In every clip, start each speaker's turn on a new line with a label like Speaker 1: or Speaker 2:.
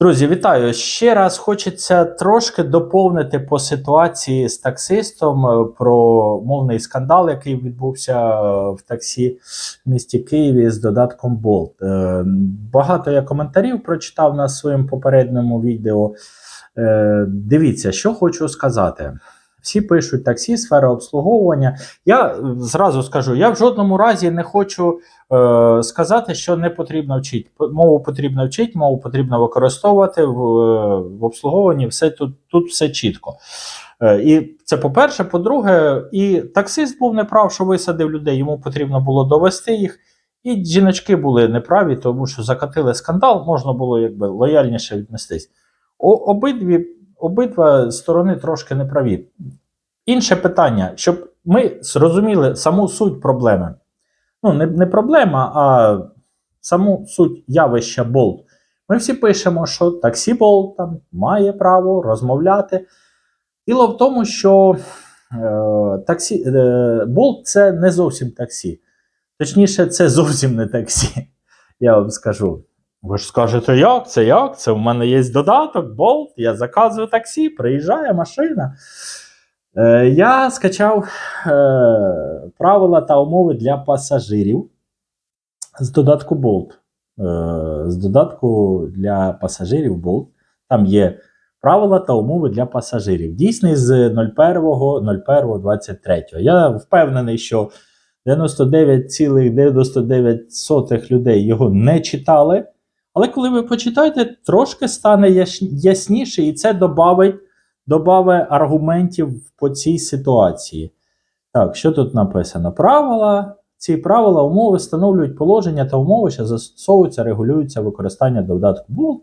Speaker 1: Друзі, вітаю! Ще раз хочеться трошки доповнити по ситуації з таксистом е, про мовний скандал, який відбувся е, в таксі в місті Києві з додатком Bolt. Е, Багато я коментарів прочитав на своєму попередньому відео. Дивіться, що хочу сказати. Всі пишуть таксі, сфера обслуговування. Я е, зразу скажу: я в жодному разі не хочу е, сказати, що не потрібно вчити. Мову потрібно вчити, мову потрібно використовувати в, е, в обслуговуванні. Все тут, тут все чітко. Е, і це по-перше. По-друге, і таксист був неправ, що висадив людей. Йому потрібно було довести їх. І жіночки були неправі, тому що закатили скандал, можна було якби лояльніше віднестись. О, обидві, обидва сторони трошки неправі. Інше питання, щоб ми зрозуміли саму суть проблеми. Ну, не, не проблема, а саму суть явища Болт. Ми всі пишемо, що таксі Болт має право розмовляти. Діло в тому, що е, е, Болт це не зовсім таксі. Точніше, це зовсім не таксі. Я вам скажу. Ви ж скажете, як це? Як це? У мене є додаток, Болт, я заказую таксі, приїжджає машина. Е, я скачав е, правила та умови для пасажирів з додатку Bolt. Е, з додатку для пасажирів Bolt. Там є правила та умови для пасажирів. Дійсний з 01.01.23. Я впевнений, що 99,99% людей його не читали. Але коли ви почитаєте, трошки стане ясніше, і це додавить аргументів по цій ситуації. Так, що тут написано? Правила. Ці правила умови встановлюють положення та умови, що застосовуються, регулюються використання додатку Bolt,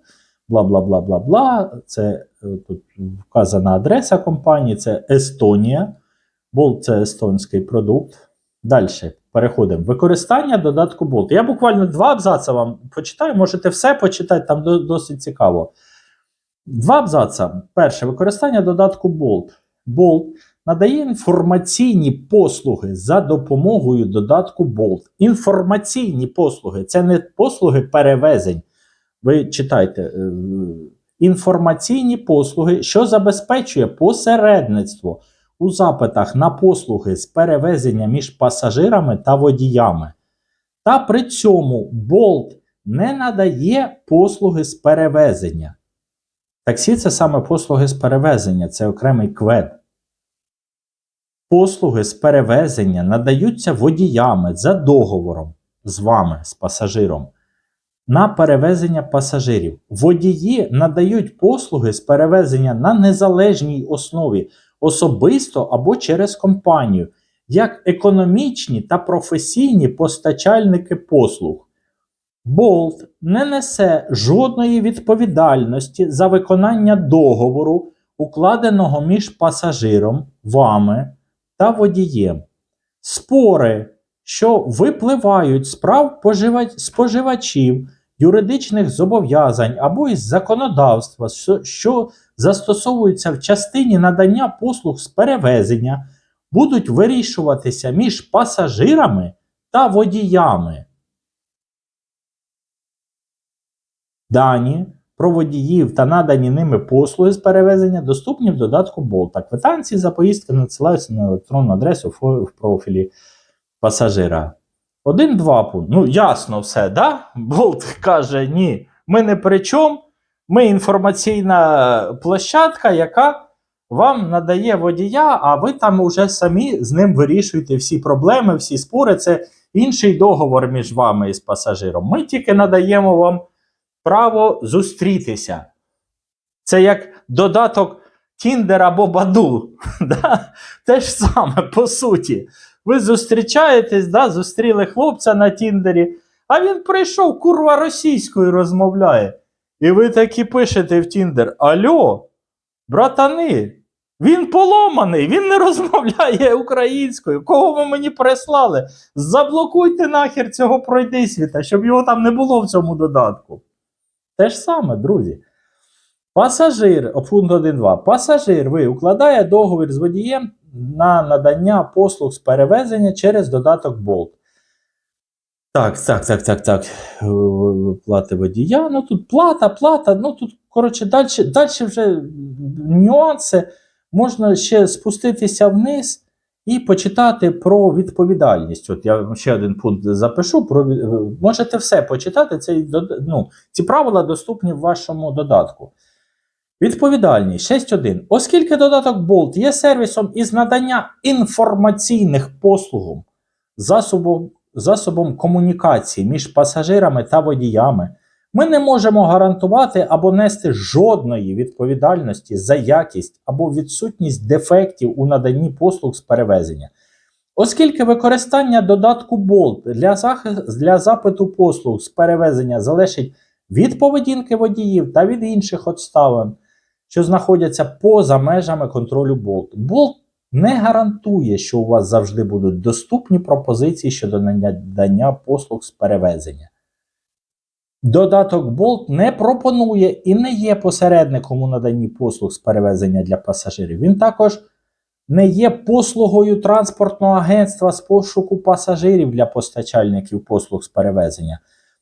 Speaker 1: бла бла бла бла бла. Це е, тут вказана адреса компанії, це Естонія. Bolt це естонський продукт. Далі переходимо. Використання додатку Bolt. Я буквально два абзаци вам почитаю, можете все почитати, там досить цікаво. Два абзаца. Перше, використання додатку Bolt. Bolt надає інформаційні послуги за допомогою додатку Bolt. Інформаційні послуги це не послуги перевезень. Ви читайте. е, Інформаційні послуги, що забезпечує посередництво у запитах на послуги з перевезення між пасажирами та водіями. Та при цьому Bolt не надає послуги з перевезення. Таксі це саме послуги з перевезення, це окремий квед. Послуги з перевезення надаються водіями за договором з вами, з пасажиром, на перевезення пасажирів. Водії надають послуги з перевезення на незалежній основі, особисто або через компанію, як економічні та професійні постачальники послуг. Болт не несе жодної відповідальності за виконання договору, укладеного між пасажиром, вами та водієм. Спори, що випливають з прав споживачів, юридичних зобов'язань або із законодавства, що- застосовуються в частині надання послуг з перевезення, будуть вирішуватися між пасажирами та водіями. Дані про водіїв та надані ними послуги з перевезення доступні в додатку Болта. Квитанції за поїздки надсилаються на електронну адресу в профілі пасажира. Один-два пункт. Ну, ясно все, да? Болт каже: ні, ми не при чому. Ми інформаційна площадка, яка вам надає водія, а ви там уже самі з ним вирішуєте всі проблеми, всі спори. Це інший договор між вами і з пасажиром. Ми тільки надаємо вам право зустрітися. Це як додаток Tinder або Баду. Да? Те ж саме, по суті. Ви зустрічаєтесь, да? зустріли хлопця на Тіндері, а він прийшов, курва російською розмовляє. І ви такі пишете в Тіндер: Альо, братани, він поломаний, він не розмовляє українською. Кого ви мені прислали? Заблокуйте нахер цього пройдисвіта, щоб його там не було в цьому додатку. Те ж саме, друзі. Пасажир, пункт 1.2. Пасажир ви укладає договір з водієм на надання послуг з перевезення через додаток Bolt. Так, так, так, так, так. Е, Плати водія. Ну тут плата, плата. Ну тут коротше, далі, далі вже нюанси. Можна ще спуститися вниз і почитати про відповідальність. От я ще один пункт запишу. Про, можете все почитати. Цей, ну, ці правила доступні в вашому додатку. Відповідальність 6.1. Оскільки додаток Bolt є сервісом із надання інформаційних послуг, засобом, засобом комунікації між пасажирами та водіями, ми не можемо гарантувати або нести жодної відповідальності за якість або відсутність дефектів у наданні послуг з перевезення. Оскільки використання додатку Bolt для, захи- для запиту послуг з перевезення залежить від поведінки водіїв та від інших обставин, що знаходяться поза межами контролю Bolt. Bolt не гарантує, що у вас завжди будуть доступні пропозиції щодо надання послуг з перевезення. Додаток Bolt не пропонує і не є посередником у наданні послуг з перевезення для пасажирів. Він також не є послугою транспортного агентства з пошуку пасажирів для постачальників послуг з перевезення.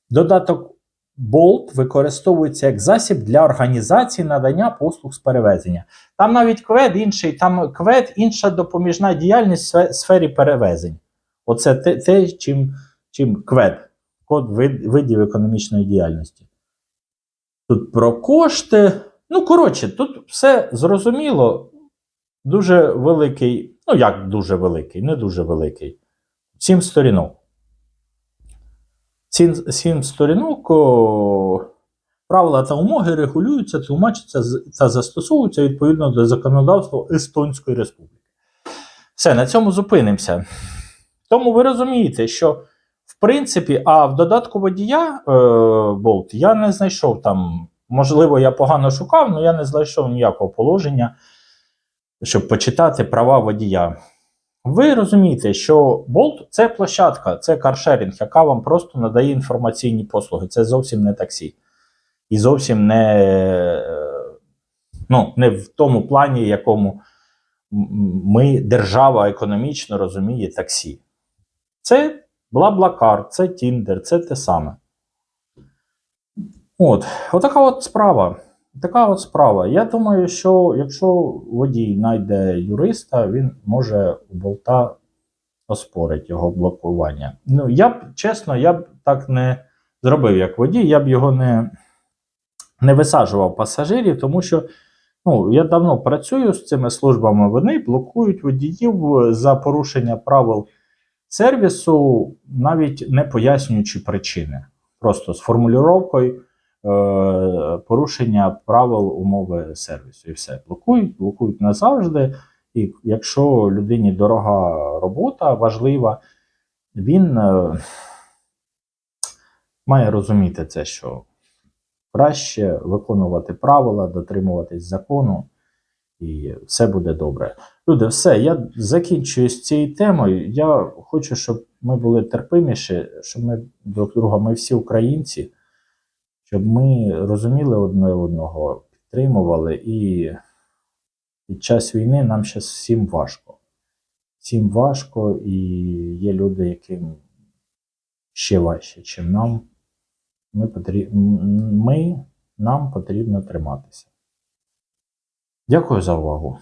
Speaker 1: Додаток Bolt використовується як засіб для організації надання послуг з перевезення. Там навіть квед інший, там квед інша допоміжна діяльність в сфері перевезень. Оце те, те чим, чим квед, код вид, видів економічної діяльності. Тут про кошти. Ну, коротше, тут все зрозуміло. Дуже великий, ну як дуже великий, не дуже великий. Сім сторінок. Сім, сім сторінок о, правила та умови регулюються, тлумачаться та застосовуються відповідно до законодавства Естонської Республіки. Все, на цьому зупинимося. Тому ви розумієте, що в принципі, а в додатку водія е, Bolt я не знайшов там. Можливо, я погано шукав, але я не знайшов ніякого положення, щоб почитати права водія. Ви розумієте, що Bolt це площадка, це каршерінг, яка вам просто надає інформаційні послуги. Це зовсім не таксі. І зовсім не, ну, не в тому плані, якому ми, держава економічно розуміє таксі. Це Блаблакар, це Тіндер, це те саме. От, отака от справа. Така от справа. Я думаю, що якщо водій знайде юриста, він може у болта оспорить його блокування. Ну, я б, чесно, я б так не зробив, як водій, я б його не, не висаджував пасажирів, тому що ну, я давно працюю з цими службами, вони блокують водіїв за порушення правил сервісу, навіть не пояснюючи причини. Просто з формулювання е, порушення правил умови сервісу. І все. Блокують, блокують назавжди. І якщо людині дорога робота важлива, він е, має розуміти це, що краще виконувати правила, дотримуватись закону, і все буде добре. Люди, все, я закінчую з цією темою. Я хочу, щоб ми були терпиміші, щоб ми друг друга, ми всі українці, щоб ми розуміли одне одного, підтримували і під час війни нам зараз всім важко. Всім важко, і є люди, яким ще важче, ніж нам. Ми, потріб... ми, нам потрібно триматися. Дякую за увагу.